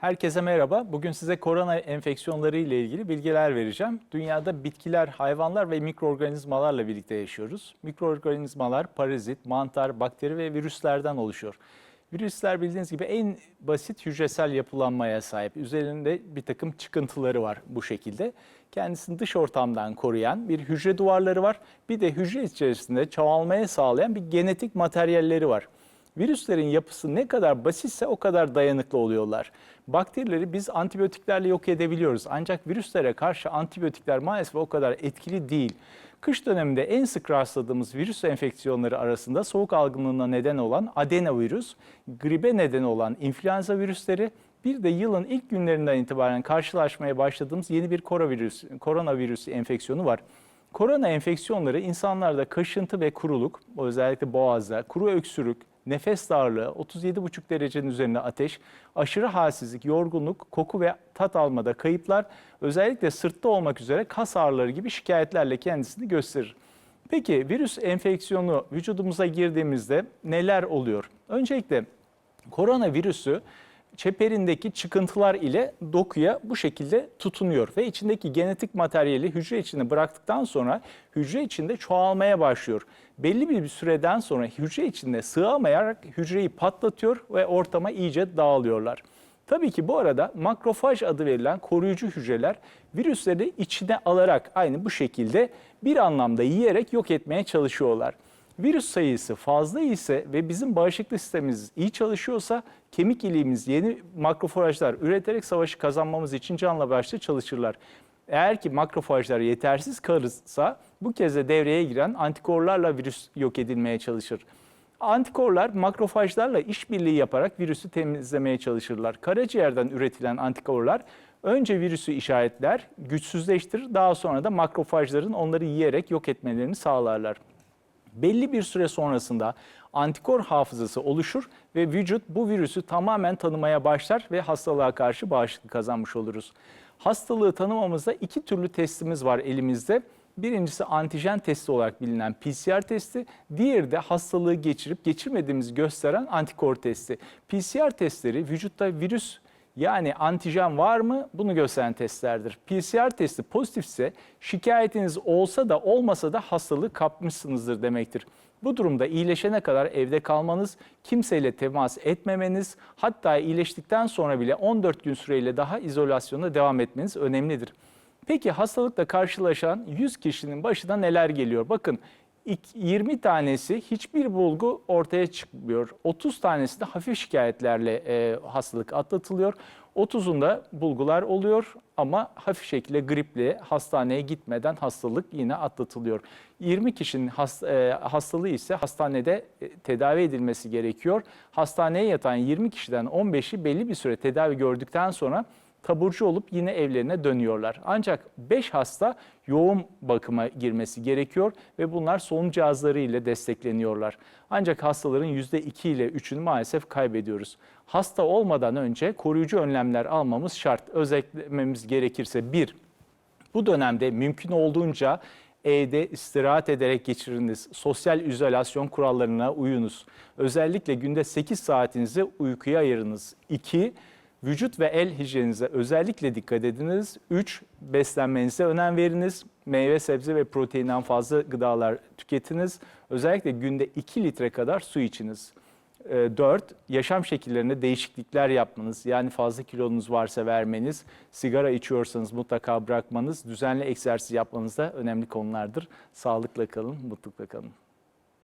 Herkese merhaba. Bugün size korona enfeksiyonları ile ilgili bilgiler vereceğim. Dünyada bitkiler, hayvanlar ve mikroorganizmalarla birlikte yaşıyoruz. Mikroorganizmalar parazit, mantar, bakteri ve virüslerden oluşuyor. Virüsler bildiğiniz gibi en basit hücresel yapılanmaya sahip. Üzerinde bir takım çıkıntıları var bu şekilde. Kendisini dış ortamdan koruyan bir hücre duvarları var. Bir de hücre içerisinde çoğalmaya sağlayan bir genetik materyalleri var. Virüslerin yapısı ne kadar basitse o kadar dayanıklı oluyorlar. Bakterileri biz antibiyotiklerle yok edebiliyoruz. Ancak virüslere karşı antibiyotikler maalesef o kadar etkili değil. Kış döneminde en sık rastladığımız virüs enfeksiyonları arasında soğuk algınlığına neden olan adenovirüs, gribe neden olan influenza virüsleri, bir de yılın ilk günlerinden itibaren karşılaşmaya başladığımız yeni bir koronavirüs, koronavirüs enfeksiyonu var. Korona enfeksiyonları insanlarda kaşıntı ve kuruluk, özellikle boğazda, kuru öksürük, nefes darlığı, 37,5 derecenin üzerinde ateş, aşırı halsizlik, yorgunluk, koku ve tat almada kayıplar, özellikle sırtta olmak üzere kas ağrıları gibi şikayetlerle kendisini gösterir. Peki virüs enfeksiyonu vücudumuza girdiğimizde neler oluyor? Öncelikle koronavirüsü çeperindeki çıkıntılar ile dokuya bu şekilde tutunuyor ve içindeki genetik materyali hücre içine bıraktıktan sonra hücre içinde çoğalmaya başlıyor. Belli bir süreden sonra hücre içinde sığamayarak hücreyi patlatıyor ve ortama iyice dağılıyorlar. Tabii ki bu arada makrofaj adı verilen koruyucu hücreler virüsleri içine alarak aynı bu şekilde bir anlamda yiyerek yok etmeye çalışıyorlar. Virüs sayısı fazla ise ve bizim bağışıklık sistemimiz iyi çalışıyorsa kemik iliğimiz yeni makrofajlar üreterek savaşı kazanmamız için canla başla çalışırlar. Eğer ki makrofajlar yetersiz kalırsa bu kez de devreye giren antikorlarla virüs yok edilmeye çalışır. Antikorlar makrofajlarla işbirliği yaparak virüsü temizlemeye çalışırlar. Karaciğerden üretilen antikorlar önce virüsü işaretler, güçsüzleştirir, daha sonra da makrofajların onları yiyerek yok etmelerini sağlarlar belli bir süre sonrasında antikor hafızası oluşur ve vücut bu virüsü tamamen tanımaya başlar ve hastalığa karşı bağışıklık kazanmış oluruz. Hastalığı tanımamızda iki türlü testimiz var elimizde. Birincisi antijen testi olarak bilinen PCR testi, diğeri de hastalığı geçirip geçirmediğimizi gösteren antikor testi. PCR testleri vücutta virüs yani antijen var mı bunu gösteren testlerdir. PCR testi pozitifse şikayetiniz olsa da olmasa da hastalığı kapmışsınızdır demektir. Bu durumda iyileşene kadar evde kalmanız, kimseyle temas etmemeniz, hatta iyileştikten sonra bile 14 gün süreyle daha izolasyona devam etmeniz önemlidir. Peki hastalıkla karşılaşan 100 kişinin başına neler geliyor? Bakın 20 tanesi hiçbir bulgu ortaya çıkmıyor. 30 tanesi de hafif şikayetlerle e, hastalık atlatılıyor. 30'unda bulgular oluyor ama hafif şekilde griple hastaneye gitmeden hastalık yine atlatılıyor. 20 kişinin hast, e, hastalığı ise hastanede e, tedavi edilmesi gerekiyor. Hastaneye yatan 20 kişiden 15'i belli bir süre tedavi gördükten sonra taburcu olup yine evlerine dönüyorlar. Ancak 5 hasta yoğun bakıma girmesi gerekiyor ve bunlar solunum cihazları ile destekleniyorlar. Ancak hastaların %2 ile 3'ünü maalesef kaybediyoruz. Hasta olmadan önce koruyucu önlemler almamız şart. Özetlememiz gerekirse 1. Bu dönemde mümkün olduğunca evde istirahat ederek geçiriniz. Sosyal izolasyon kurallarına uyunuz. Özellikle günde 8 saatinizi uykuya ayırınız. 2. Vücut ve el hijyeninize özellikle dikkat ediniz. 3. Beslenmenize önem veriniz. Meyve, sebze ve proteinden fazla gıdalar tüketiniz. Özellikle günde 2 litre kadar su içiniz. 4. Yaşam şekillerinde değişiklikler yapmanız. Yani fazla kilonuz varsa vermeniz. Sigara içiyorsanız mutlaka bırakmanız. Düzenli egzersiz yapmanız da önemli konulardır. Sağlıkla kalın, mutlulukla kalın.